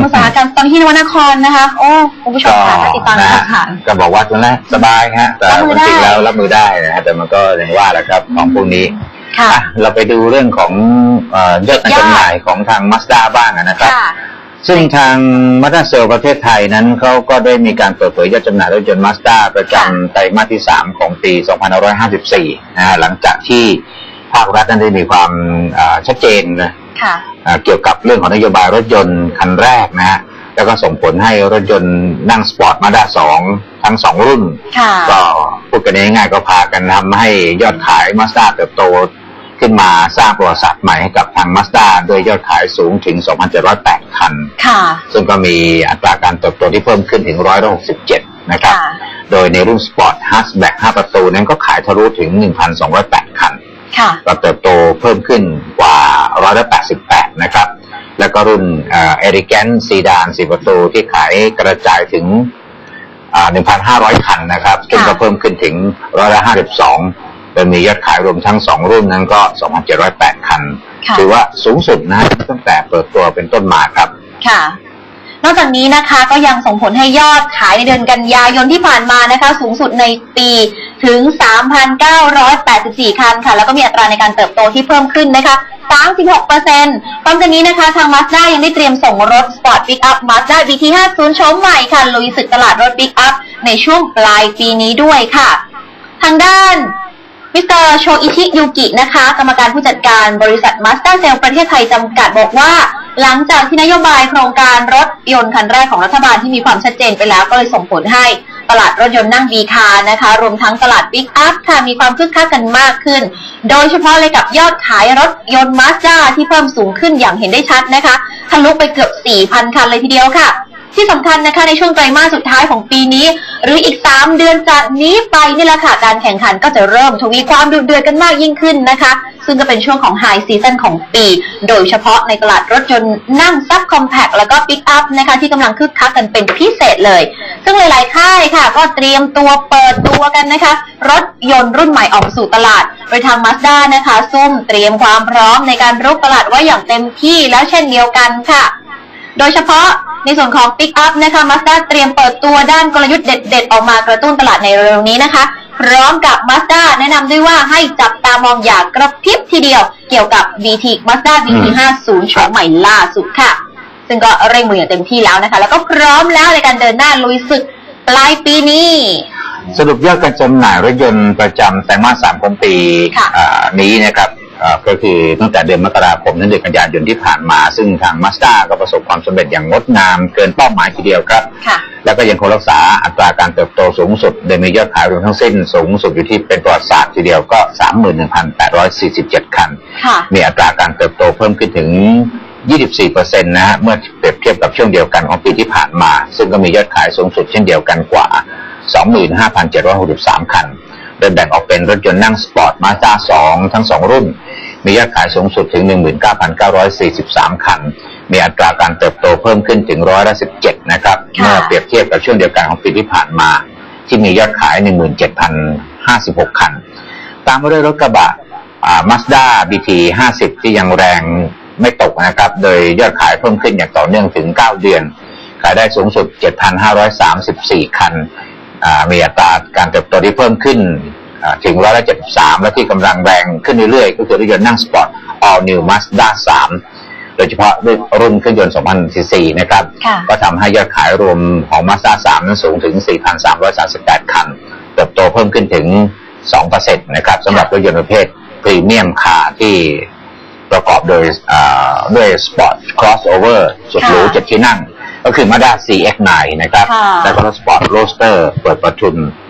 มอุตสาหกรรมตอนที่นวนครนะคะ โอ้คุณผู้ชมก็ค่ะถ้าติดตามนะข่าฮะวสาร ก็บอกว่าตอนแรกสบายฮะแต่รับมือได้ จริงๆแล้วรับมือได้นะฮะแต่มันก็อย่างว่าแหละครับของพวกนี้ค่ะ อะเราไปดูเรื่องของเอ่อยอดการยอด จำหน่ายของทางมาสด้าบ้างนะครับ ค่ะ ซึ่งทางมาสด้าเซลประเทศไทยนั้นเขาก็ได้มีการเปิดเผยยอดจำหน่ายรถยนต์มาสด้าประจำไตรมาสที่ 3 ของปี 2554 นะฮะหลังจากที่ภาครัฐนั้นได้มีความอ่าชัดเจนนะ ค่ะอ่าเกี่ยวกับเรื่องของนโยบายรถยนต์คันแรกนะฮะแล้วก็ส่งผลให้รถยนต์นั่งสปอร์ตมาด้าสองทั้งสองรุ่นค่ะก็พูดกันง่ายๆก็พากันทำให้ยอดขายมาสด้าเติบโตขึ้นมาสร้างประวัติศาสตร์ใหม่ให้กับทางมาสด้าโดยยอดขายสูงถึง 2,708 คันค่ะซึ่งก็มีอัตราการเติบโตที่เพิ่มขึ้นถึง 167 นะครับค่ะโดยในรุ่นสปอร์ตฮัสแบ็ก5ประตูนั้นก็ขายทะลุถึง 1,208 คันค่ะ ก็เติบโตเพิ่มขึ้นกว่า188นะครับ แล้วก็รุ่นเอริแกนซีดาน4ประตูที่ขายกระจายถึงอ่า1,500 คันนะครับ ซึ่งก็เพิ่มขึ้นถึง152โดยมียอดขายรวมทั้ง 2 รุ่นนั้นก็ 2,708 คันค่ะถือว่าสูงสุดนะฮะตั้งแต่เปิดตัวเป็นต้นมาครับ ค่ะ นอกจากนี้นะคะก็ยังส่งผลให้ยอดขายในเดือนกันยายนที่ผ่านมานะคะ สูงสุดในปีถึง 3,984 คันค่ะ แล้วก็มีอัตราในการเติบโตที่เพิ่มขึ้นนะคะ 36เอร์เซ็นต์พร้อมจากนี้นะคะ ทาง Mazda ยังได้เตรียมส่งรถ Sport Pickup Mazda BT50 โฉมใหม่ค่ะลุยศึกตลาดรถ Pickup ในช่วงปลายปีนี้ด้วยค่ะ ทางด้านมิสเตอร์โชอิชิยูกินะคะ กรรมการผู้จัดการบริษัทมาสเตอร์เซลประเทศไทยจำกัดบอกว่า หลังจากที่นโยบายโครงการรถยนต์คันแรกของรัฐบาลที่มีความชัดเจนไปแล้วก็เลยส่งผลให้ตลาดรถยนต์นั่งบีคานะคะ รวมทั้งตลาดบิ๊กอัพค่ะมีความคึกคักกันมากขึ้น โดยเฉพาะเลยกับยอดขายรถยนต์มาสด้าที่เพิ่มสูงขึ้นอย่างเห็นได้ชัดนะคะทะลุไปเกือบ 4,000 คันเลยทีเดียวค่ะ ที่สำคัญนะคะในช่วงไตรมาสสุดท้ายของปีนี้ หรืออีก 3 เดือนจากนี้ไปนี่แหละค่ะการแข่งขันก็จะเริ่มทวีความดุเดือดกันมากยิ่งขึ้นนะคะ ซึ่งก็เป็นช่วงของไฮซีซันของปี โดยเฉพาะในตลาดรถยนต์นั่งซับคอมแพคแล้วก็ปิกอัพนะคะที่กำลังคึกคักกันเป็นพิเศษเลย ซึ่งหลาย ๆ ค่ายค่ะ ก็เตรียมตัวเปิดตัวกันนะคะ รถยนต์รุ่นใหม่ออกสู่ตลาด โดยทาง Mazda นะคะซุ่มเตรียมความพร้อมในการรุกตลาดไว้อย่างเต็มที่แล้วเช่นเดียวกันค่ะ โดยเฉพาะในส่วนของ Pick Up นะคะ Mazda เตรียมเปิดตัวด้านกลยุทธ์เด็ด ๆ ออกมากระตุ้นตลาดในเร็วนี้นะคะ พร้อมกับ Mazda แนะนำด้วยว่าให้จับตามองอย่างกระพริบทีเดียวเกี่ยวกับ BT Mazda BT 50โฉมใหม่ล่าสุดค่ะ ซึ่งก็เร่งมืออย่างเต็มที่แล้วนะคะ แล้วก็พร้อมแล้วในการเดินหน้าลุยศึกปลายปีนี้ สรุปยอดการจำหน่ายรถยนต์ประจำไตรมาสสามของปีค่ะ อ่านี้นะครับอ่าก็คือตั้งแต่เดือนมกราคมถึงเดือนกันยายนที่ผ่านมา ซึ่งทางมาสด้าก็ประสบความสำเร็จอย่างงดงามเกินเป้าหมายทีเดียวครับ ค่ะ แล้วก็ยังคงรักษาอัตราการเติบโตสูงสุด โดยมียอดขายรวมทั้งสิ้นสูงสุดอยู่ที่เป็นประวัติศาสตร์ทีเดียวก็ 31,847 คันค่ะมีอัตราการเติบโตเพิ่มขึ้นถึง 24%นะฮะเมื่อเปรียบเทียบกับช่วงเดียวกันของปีที่ผ่านมา ซึ่งก็มียอดขายสูงสุดเช่นเดียวกันกว่า 25,763 คันโดยแบ่งออกเป็นรถยนต์นั่งสปอร์ตมาสด้า2ทั้ง 2 รุ่น มียอดขายสูงสุดถึง 19,943 คัน มีอัตราการเติบโตเพิ่มขึ้นถึงร้อยละ17นะครับค่ะเมื่อเปรียบเทียบกับช่วงเดียวกันของปีที่ผ่านมา ที่มียอดขาย17,056คัน ตามมาด้วยรถกระบะมาสด้า BT 50ที่ยังแรงไม่ตกนะครับ โดยยอดขายเพิ่มขึ้นอย่างต่อเนื่องถึง9เดือน ขายได้สูงสุด7,534คันอ่ามีอัตราการเติบโตที่เพิ่มขึ้นอ่าถึงร้อยละ73และที่กำลังแรงขึ้นเรื่อยๆ ก็คือรถยนต์นั่งสปอร์ต All New Mazda 3โดยเฉพาะรุ่นเครื่องยนต์ 2,000ซีซีนะครับค่ะก็ทำให้ยอดขายรวมของ Mazda 3 นั้นสูงถึง 4,338 คัน เติบโตเพิ่มขึ้นถึง 2%นะครับสำหรับรถยนต์ประเภทพรีเมียมคาร์ที่ประกอบโดยอ่าด้วย Sport Crossover สุดหรูค่ะเจ็ดที่นั่ง ก็คือ Mazda CX-9 นะครับค่ะแล้วก็ Sport Roadster เปิดประทุนอ่า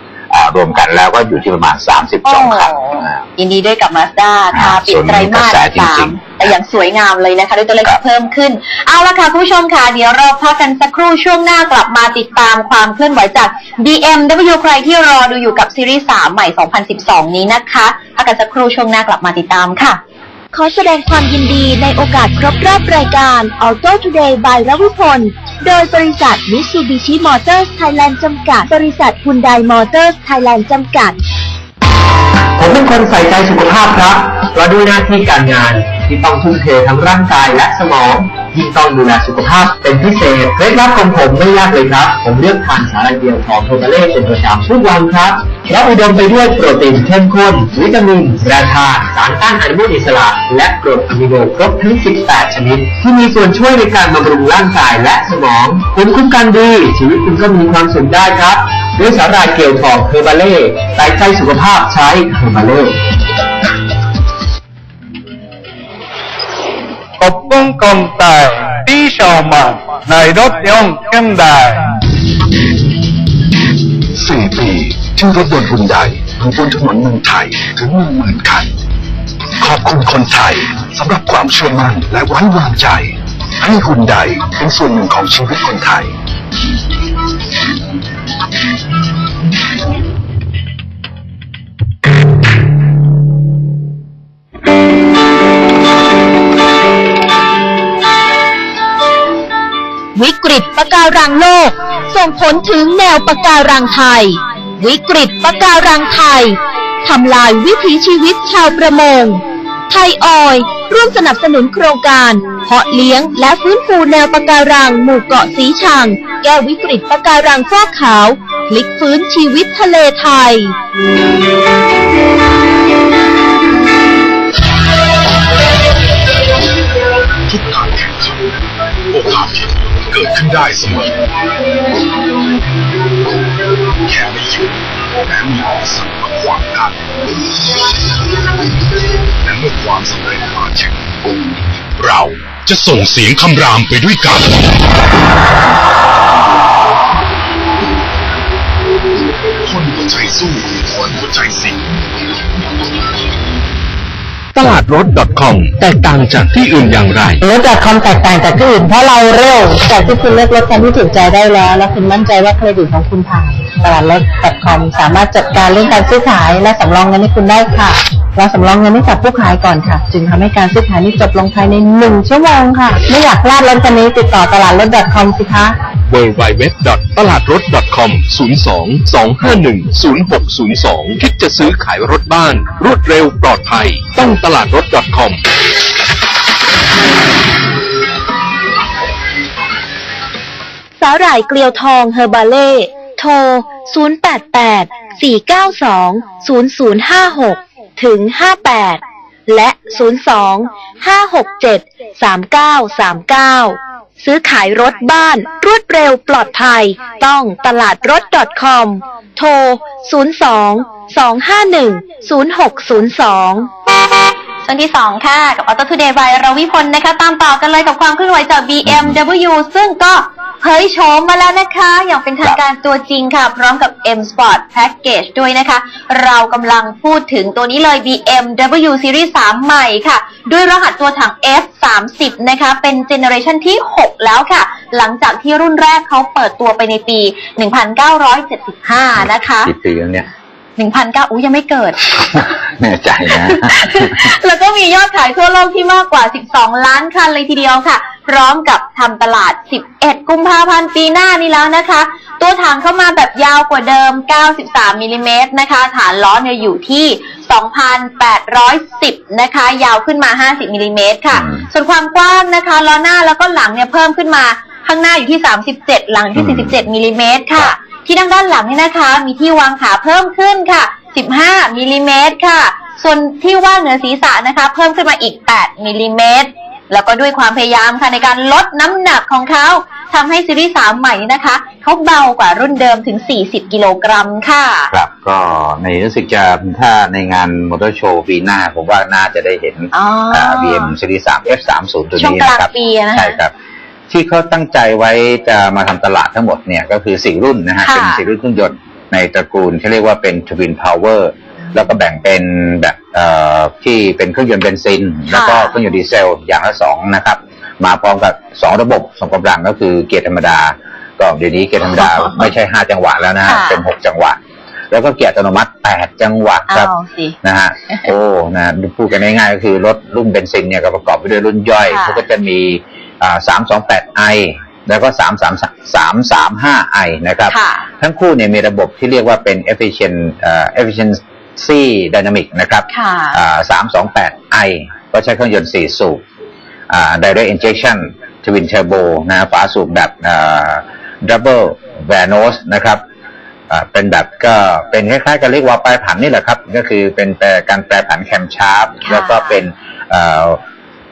รวมกันแล้วก็อยู่ที่ประมาณ 32คันโอ้อ่ายินดีด้วยกับมาสด้าค่ะอ่าปิดไตรมาสส่วนนี้กระแสจริสางมๆแต่อย่างสวยงามเลยนะคะด้วยตัวเลขครัที่บเพิ่มขึ้น เอาละค่ะคุณผู้ชมค่ะ เดี๋ยวเราพักกันสักครู่ช่วงหน้ากลับมาติดตามความเคลื่อนไหวจาก BMW ใครที่รอดูอยู่กับซีรีส์3ใหม่ 2012 นี้นะคะพักกันสักครู่ช่วงหน้ากลับมาติดตามค่ะ ขอแสดงความยินดีในโอกาสครบรอบรายการ Auto Today by รวิพล โดยบริษัท Mitsubishi Motors Thailand จำกัด บริษัท Hyundai Motors Thailand จำกัด ผมเป็นคนใส่ใจสุขภาพครับเพราะด้วยหน้าที่การงานที่ต้องทุ่มเททั้งร่างกายและสมอง ยิ่งต้องดูแลสุขภาพเป็นพิเศษเคล็ดลับของผมไม่ยากเลยครับ ผมเลือกทานสาหร่ายเดียวของโทเบเล่เป็นประจำทุกวันครับและอุดมไปด้วยโปรตีนเข้มข้น วิตามินแร่ธาตุสารต้านอนุมูลอิสระ และกรดอะมิโนครบทั้ง 18 ชนิด ที่มีส่วนช่วยในการบำรุงร่างกายและสมองภูมิคุ้มกันดี ชีวิตคุณก็มีความสุขได้ครับ ด้วยสาหร่ายเกลียวทองเฮอร์บาเล่ใส่ใจสุขภาพใช้เฮอร์บาเล่ ปกป้องกองตายที่ชาวมาในรถยนต์เข้มได้สี่ปีที่รถยนต์ฮุนไดอยู่บนถนนเมืองไทยถึงหนึ่งหมื่นคัน ขอบคุณคนไทยสำหรับความเชื่อมั่นและไว้วางใจ ให้ฮุนไดเป็นส่วนหนึ่งของชีวิตคนไทย วิกฤตปะการังโลก ส่งผลถึงแนวปะการังไทย วิกฤตปะการังไทยทำลายวิถีชีวิตชาวประมง ไทยออย ร่วมสนับสนุนโครงการ เพาะเลี้ยงและฟื้นฟูแนวปะการังหมู่เกาะสีชัง แก้วิกฤตปะการังฟอกขาว พลิกฟื้นชีวิตทะเลไทย ได้เสมอแค่ไม่หยุดแม้มีอุปสรรคมาขวางกันและเมื่อความสำเร็จมาถึงเราจะส่งเสียงคำรามไปด้วยกัน คนหัวใจสู้คนหัวใจสิง ตลาดรถ .com แตกต่างจากที่อื่นอย่างไร รถดอทคอมแตกต่างจากที่อื่นเพราะเราเร็ว จากที่คุณเลือกรถคันที่ถูกใจได้แล้ว และคุณมั่นใจว่าเครดิตของคุณผ่านตลาดรถดอทคอมสามารถจัดการเรื่องการซื้อขายและสำรองเงินให้คุณได้ค่ะ เราสำรองเงินให้กับผู้ขายก่อนค่ะ จึงทำให้การซื้อขายนี้จบลงภายในหนึ่งชั่วโมงค่ะ ไม่อยากพลาดรถคันนี้ติดต่อตลาดรถ .com สิคะ w w w ตลาดรถ .com 02 251 0602 คิดจะซื้อขายรถบ้าน รวดเร็วปลอดภัย ต้องตลาดรถ .com สาหร่ายเกลียวทองเฮอร์บาเล่ โทร 088 492 0056 ถึง 58 และ 02 567 3939 ซื้อขายรถบ้าน รวดเร็วปลอดภัย ต้องตลาดรถ .com โทร 02 251 0602 ช่วงที่ 2 ค่ะ กับ Auto Today by ราวิพลนะคะ ตามต่อกันเลยกับความเคลื่อนไหวจาก BMW ซึ่งก็เผยโฉมมาแล้วนะคะ อย่างเป็นทางการตัวจริงค่ะ พร้อมกับ M Sport Package ด้วยนะคะ เรากำลังพูดถึงตัวนี้เลย BMW Series 3 ใหม่ค่ะ ด้วยรหัสตัวถัง F30 นะคะ เป็นเจเนอเรชันที่ 6 แล้วค่ะ หลังจากที่รุ่นแรกเขาเปิดตัวไปในปี 1975 นะคะกี่ปีแล้วเนี่ย 1,900อุ้ยยังไม่เกิด แน่ใจนะ แล้วก็มียอดขายทั่วโลกที่มากกว่า 12 ล้านคันเลยทีเดียวค่ะ พร้อมกับทำตลาด 11 กุมภาพันธ์ปีหน้านี้แล้วนะคะ ตัวถังเข้ามาแบบยาวกว่าเดิม 93มิลลิเมตรนะคะ ฐานล้อเนี่ยอยู่ที่ 2,810 นะคะ ยาวขึ้นมา 50มิลลิเมตรค่ะอืมส่วนความกว้างนะคะ ล้อหน้าแล้วก็หลังเนี่ยเพิ่มขึ้นมา ข้างหน้าอยู่ที่ 37 หลังอยู่ที่ 47มิลลิเมตรค่ะ ที่ด้านด้านหลังเนี่ยนะคะ มีที่วางขาเพิ่มขึ้นค่ะ 15มิลลิเมตรค่ะ ส่วนที่ว่างเหนือศีรษะนะคะ เพิ่มขึ้นมาอีก 8มิลลิเมตรแล้วก็ด้วยความพยายามค่ะในการลดน้ำหนักของเขาทำให้ซีรีส์3ใหม่นี้นะคะเขาเบากว่ารุ่นเดิมถึง 40 กิโลกรัมค่ะ ครับก็ในรู้สึกจะถ้าในงานมอเตอร์โชว์ปีหน้า ผมว่าน่าจะได้เห็นอ๋ออ่า BM Series 3 F30 ตัวช่วงนี้กลางนะครับปีนะคะใช่ครับ ที่เขาตั้งใจไว้จะมาทำตลาดทั้งหมดเนี่ยก็คือสี่รุ่นนะฮะค่ะเป็นสี่รุ่นเครื่องยนต์ในตระกูลที่เรียกว่าเป็น Twin Power แล้วก็แบ่งเป็นแบบเอ่อที่เป็นเครื่องยนต์เบนซิน แล้วก็เครื่องยนต์ดีเซลอย่างละสองนะครับ มาพร้อมกับสองระบบส่งกำลังก็คือเกียร์ธรรมดา ก็เดี๋ยวนี้เกียร์ธรรมดาไม่ใช่ห้าจังหวะแล้วนะฮะค่ะเป็นหกจังหวะแล้วก็เกียร์อัตโนมัติแปดจังหวะครับเอาสินะฮะโอ้นะพูดกันง่ายๆก็คือรถรุ่นเบนซินเนี่ยก็ประกอบไปด้วยรุ่นย่อยค่ะเขาก็จะมี อ่า328 i แล้วก็333 335 i นะครับค่ะทั้งคู่เนี่ยมีระบบที่เรียกว่าเป็น efficient เอ่อ efficiency dynamic นะครับค่ะอ่า328 i ก็ใช้เครื่องยนต์4สูบอ่า direct injection ทวินเทอร์โบนะฮะฝาสูบแบบดับเบิลแวนโนสนะครับอ่าเป็นแบบก็เป็นคล้ายๆกับเรียกว่าแปรผันนี่แหละครับ ก็คือเป็นแปรการแปรผันแคมชาร์ปค่ะแล้วก็เป็น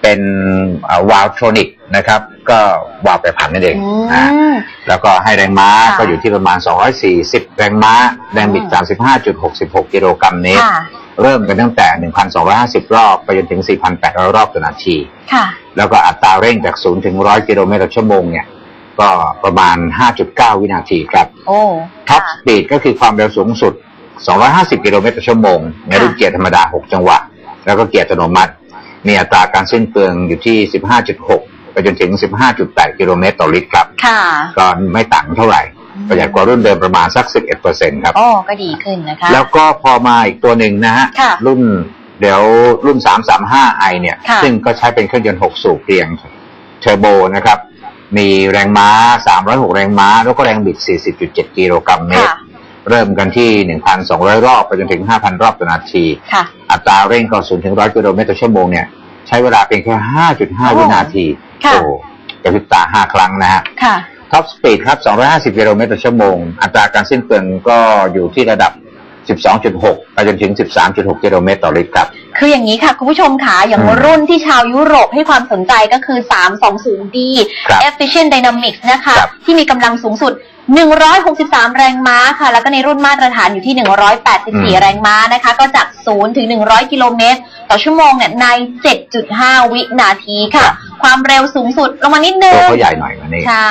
เอ่อเป็นวาลทรอนิกนะครับ ก็วาล์วแปรผันนั่นเองอือ่ามแล้วก็ให้แรงม้าค่ะก็อยู่ที่ประมาณ 240 แรงม้า แรงบิด 35.66 กิโลกรัมเมตรค่ะเริ่มกันตั้งแต่ 1,250 รอบ ไปจนถึง 4,800 รอบต่อนาทีค่ะแล้วก็อัตราเร่งจาก 0 ถึง 100 กิโลเมตรต่อชั่วโมงเนี่ย ก็ประมาณ 5.9 วินาทีครับ โอ้ท็อปค่ะสปีดก็คือความเร็วสูงสุด 250 กิโลเมตรต่อชั่วโมง ในรุ่นค่ะเกียร์ธรรมดา 6 จังหวะ แล้วก็เกียร์อัตโนมัติ มีอัตราการสิ้นเปลืองอยู่ที่ 15.6 ไปจนถึง 15.8 กิโลเมตรต่อลิตรครับ ค่ะ ก็ไม่ต่างเท่าไหร่ ประหยัดกว่ารุ่นเดิมประมาณสัก 11%ครับ โอ้ก็ดีขึ้นนะคะ แล้วก็พอมาอีกตัวหนึ่งนะฮะ ค่ะรุ่นเดี๋ยวรุ่น 335i เนี่ย ค่ะ ซึ่งก็ใช้เป็นเครื่องยนต์ 6 สูบเรียงเทอร์โบนะครับ มีแรงม้า 306 แรงม้า แล้วก็แรงบิด 40.7 กิโลกรัมเมตรค่ะเริ่มกันที่ 1,200 รอบไปจนถึง 5,000 รอบต่อนาที ค่ะ อัตราเร่งก็0ถึง100กิโลเมตรต่อชั่วโมงเนี่ยใช้เวลาเพียงแค่ 5.5โอ้วินาทีค่ะ โอ้กระพริบตา5ครั้งนะฮะ ค่ะ ท็อปสปีดครับ 250 กิโลเมตรต่อชั่วโมง อัตราการสิ้นเปลืองก็อยู่ที่ระดับ 12.6 ไปจนถึง 13.6 กิโลเมตรต่อลิตรครับ คืออย่างนี้ค่ะ คุณผู้ชมค่ะ อย่างอืมรุ่นที่ชาวยุโรปให้ความสนใจก็คือ 320D ครับ Efficient Dynamics นะคะ ครับที่มีกำลังสูงสุด 163 แรงม้าค่ะ แล้วก็ในรุ่นมาตรฐานอยู่ที่ 184 แรงม้านะคะ ก็จาก 0 ถึง 100 กิโลเมตร ต่อชั่วโมงเนี่ยใน 7.5 วินาทีค่ะ ความเร็วสูงสุดลงมานิดนึตัวงเขาใหญ่หน่อยกว่านี้ใช่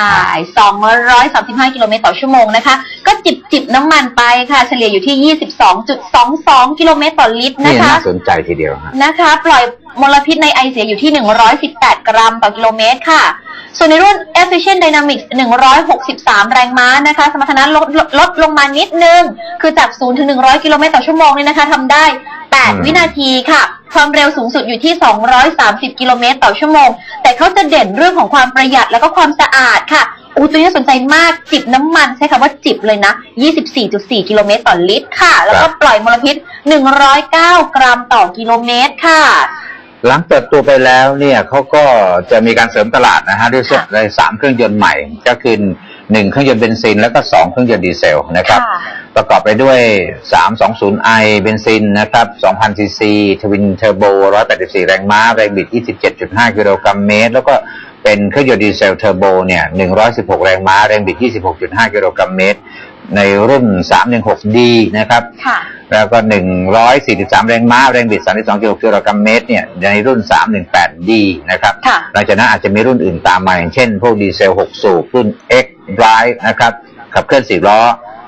235 กิโลเมตรต่อชั่วโมงนะคะ ก็จิบ จิบน้ำมันไปค่ะ เฉลี่ยอยู่ที่ 22.22 กิโลเมตรต่อลิตรนี่นะคะ น่าสนใจทีเดียวฮะ นะคะ ปล่อยมลพิษในไอเสียอยู่ที่ 118 กรัมต่อกิโลเมตรค่ะ ส่วนในรุ่น Efficient Dynamics 163 แรงม้านะคะ สมรรถนะลดลดลดลงมานิดนึง คือจาก 0 ถึง 100 กิโลเมตรต่อชั่วโมงเนี่ยนะคะทำได้อืม8วินาทีค่ะ ความเร็วสูงสุดอยู่ที่ 230 กิโลเมตรต่อชั่วโมง แต่เขาจะเด่นเรื่องของความประหยัดแล้วก็ความสะอาดค่ะ อู้ตัวนี้น่าสนใจมากจิบน้ำมันใช้คำว่าจิบเลยนะ 24.4 กิโลเมตรต่อลิตรค่ะ แล้วก็ปล่อยมลพิษ 109 กรัมต่อกิโลเมตรค่ะ หลังเปิดตัวไปแล้วเนี่ยเขาก็จะมีการเสริมตลาดนะฮะด้วยค่ะเลยสามเครื่องยนต์ใหม่ ก็คือหนึ่งเครื่องยนต์เบนซินแล้วก็สองเครื่องยนต์ดีเซลนะครับ ค่ะ ประกอบไปด้วย 320i เบนซินนะครับ 2,000 ซีซี ทวินเทอร์โบ 184 แรงม้า แรงบิด 27.5 กิโลกรัมเมตร แล้วก็เป็นเครื่องยนต์ดีเซลเทอร์โบเนี่ย 116 แรงม้า แรงบิด 26.5 กิโลกรัมเมตร ในรุ่น 316D นะครับค่ะแล้วก็ 143 แรงม้า แรงบิด 32 กิโลกรัมเมตร เนี่ย ในรุ่น 318D นะครับค่ะหลังจากนั้นอาจจะมีรุ่นอื่นตามมาอย่างเช่น พวกดีเซล 6 สูบ รุ่น X Drive นะครับ ขับเคลื่อน4ล้อ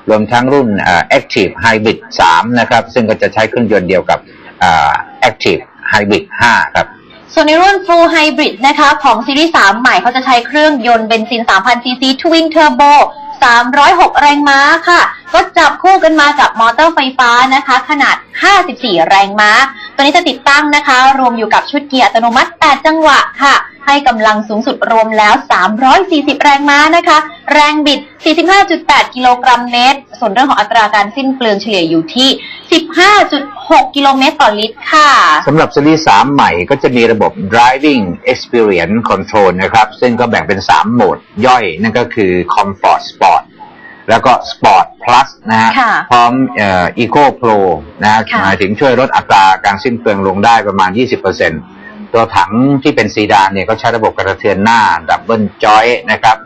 รวมทั้งรุ่น Active Hybrid 3 นะครับ ซึ่งก็จะใช้เครื่องยนต์เดียวกับ Active Hybrid 5 ครับ ส่วนในรุ่น Full Hybrid นะคะของซีรีส์ 3 ใหม่เขาจะใช้เครื่องยนต์เบนซิน 3,000cc Twin Turbo 306 แรงม้าค่ะ ก็จับคู่กันมากับมอเตอร์ไฟฟ้านะคะ ขนาด 54 แรงม้า ตัวนี้จะติดตั้งนะคะ รวมอยู่กับชุดเกียร์อัตโนมัติ 8 จังหวะค่ะ ให้กำลังสูงสุดรวมแล้ว 340 แรงม้านะคะ แรงบิด 45.8 กิโลกรัมเมตร ส่วนเรื่องของอัตราการสิ้นเปลืองเฉลี่ยอยู่ที่ 15.6 กิโลเมตรต่อลิตรค่ะ สำหรับซีรีส์3ใหม่ก็จะมีระบบ driving experience control นะครับ ซึ่งก็แบ่งเป็น 3 โหมดย่อย นั่นก็คือ comfort sport แล้วก็ sport plus นะฮะค่ะพร้อมเอ่อ eco pro นะฮะค่ะ หมายถึงช่วยลดอัตราการสิ้นเปลืองลงได้ประมาณ 20%ตัวถังที่เป็นซีดานเนี่ยก็ใช้ระบบกระเทือนหน้าดับเบิลจอยนะครับ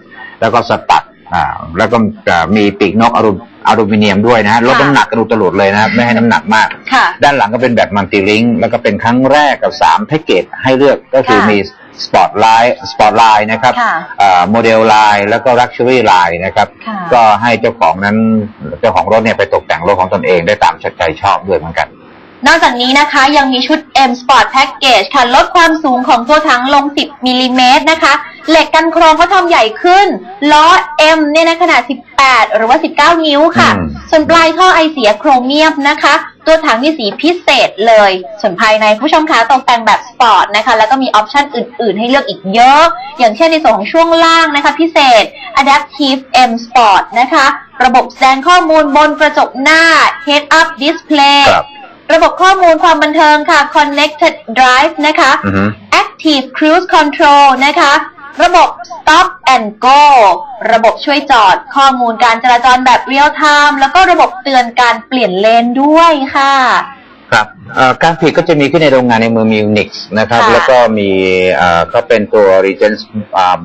แล้วก็สตัดอ่าแล้วก็เอ่อมีปีกนกอลูอลูมิเนียมด้วยนะฮะลดค่ะ น้ำหนักกระดูกตลุดเลยนะครับไม่ให้น้ำหนักมาก ค่ะ ด้านหลังก็เป็นแบบมัลติลิงก์แล้วก็เป็นครั้งแรกกับ 3 แพ็กเกจให้เลือกก็คือค่ะ มี สปอร์ตไลน์สปอร์ตไลน์นะครับค่ะโมเดลไลน์แล้วก็ลักชัวรี่ไลน์นะครับค่ะ ก็ให้เจ้าของนั้นเจ้าของรถเนี่ยไปตกแต่งรถของตนเองได้ตามใจชอบด้วยเหมือนกัน นอกจากนี้นะคะยังมีชุด M Sport Package ค่ะลดความสูงของตัวถังลง 10มิลลิเมตรนะคะ เหล็กกันโครงเขาทำใหญ่ขึ้น ล้อ M เนี่ยนะขนาด 18 หรือว่า 19 นิ้วค่ะ อืม ส่วนปลายท่อไอเสียโครเมียมนะคะ ตัวถังมีสีพิเศษเลย ส่วนภายในผู้ชมคะตกแต่งแบบสปอร์ตนะคะ แล้วก็มีออปชันอื่น ๆ ให้เลือกอีกเยอะ อย่างเช่นในส่วนของช่วงล่างนะคะ พิเศษ Adaptive M Sport นะคะ ระบบแสดงข้อมูลบนกระจกหน้า Head Up Display ครับระบบข้อมูลความบันเทิงค่ะ Connected Drive นะคะอือฮึ Active Cruise Control นะคะ ระบบ stop and go ระบบช่วยจอดข้อมูลการจราจรแบบเรียลไทม์แล้วก็ระบบเตือนการเปลี่ยนเลนด้วยค่ะ ครับเอ่อการผลิตก็จะมีขึ้นในโรงงานในเมืองมิวนิกส์นะครับ ค่ะ แล้วก็มีเอ่อก็เป็นตัว Regents อ่า